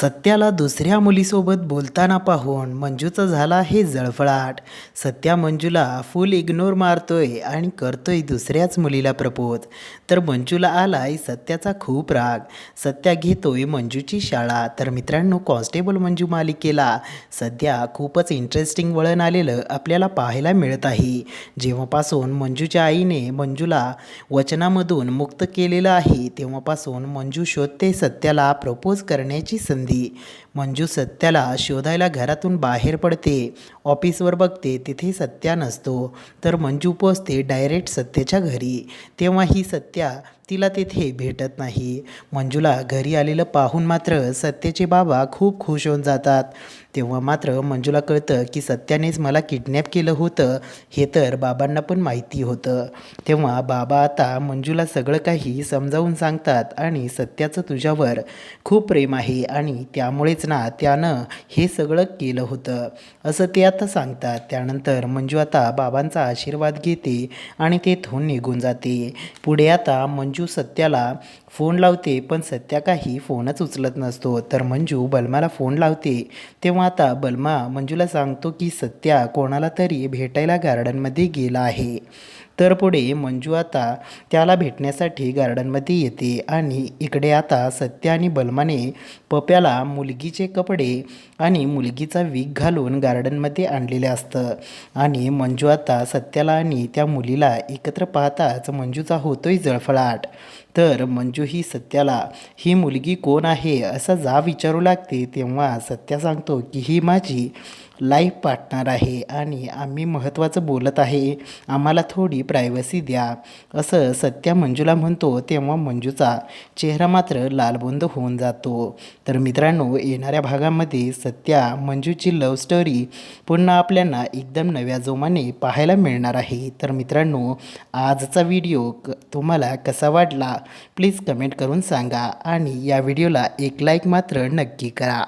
सत्याला दुसऱ्या मुलीसोबत बोलताना पाहून मंजूचा झाला हे जळफळाट. सत्या मंजूला फुल इग्नोर मारतोय आणि करतोय दुसऱ्याच मुलीला प्रपोज. तर मंजूला आलाय सत्याचा खूप राग. सत्या घेतोय मंजूची शाळा. तर मित्रांनो कॉन्स्टेबल मंजू मालिकेला. सध्या खूपच इंटरेस्टिंग वळण आलेलं आपल्याला पाहायला मिळत आहे. जेव्हापासून मंजूच्या आईने मंजूला वचनामधून मुक्त केलेलं आहे तेव्हापासून मंजू शोधते सत्याला प्रपोज करण्याची संधी मंजू सत्याला शोधायला घरातून बाहेर पडते. ऑफिसवर बघते तिथे सत्या नसतो. तर मंजू पोचते डायरेक्ट सत्याच्या घरी. तेव्हा ही सत्या तिला तेथे भेटत नाही. मंजूला घरी आलेलं पाहून मात्र सत्याचे बाबा खूप खुश होऊन जातात. तेव्हा मात्र मंजूला कळतं की सत्यानेच मला किडनॅप केलं होतं. हे तर बाबांना पण माहिती होतं. तेव्हा बाबा आता मंजूला सगळं काही समजावून सांगतात आणि सत्याचं तुझ्यावर खूप प्रेम आहे आणि त्यामुळेच ना त्यानं हे सगळं केलं होतं. असं ते आता सांगतात. त्यानंतर मंजू आता बाबांचा आशीर्वाद घेते आणि तेथून निघून जाते. पुढे आता मंजू मंजू सत्याला फोन लावते पण सत्या काही फोनच उचलत नसतो. तर मंजू बलमाला फोन लावते. तेव्हा आता बलमा मंजूला सांगतो की सत्या कोणाला तरी भेटायला गार्डनमध्ये गेला आहे. तर पुढे मंजू आता त्याला भेटण्यासाठी गार्डनमध्ये येते आणि इकडे आता सत्य आणि बलमाने पप्याला मुलगीचे कपडे आणि मुलगीचा वीक घालून गार्डनमध्ये आणलेले असतं. आणि मंजू आता सत्याला आणि त्या मुलीला एकत्र पाहताच मंजूचा होतोय जळफळाट. तर मंजू ही सत्याला ही मुलगी कोण आहे? असा जा विचारू लागते. तेव्हा सत्या सांगतो की ही माझी लाईव्ह पार्टनर आहे आणि आम्ही महत्त्वाचं बोलत आहे. आम्हाला थोडी प्रायव्हसी द्या. असं सत्या मंजूला म्हणतो तेव्हा मंजूचा चेहरा मात्र लालबुंद होऊन जातो. तर मित्रांनो येणाऱ्या भागामध्ये सत्या मंजूची लव्ह स्टोरी पुन्हा आपल्याला एकदम नव्या जोमाने पाहायला मिळणार आहे. तर मित्रांनो आजचा व्हिडिओ क तुम्हाला कसा वाटला? प्लीज कमेंट करून सांगा आणि या व्हिडिओला एक लाईक मात्र नक्की करा.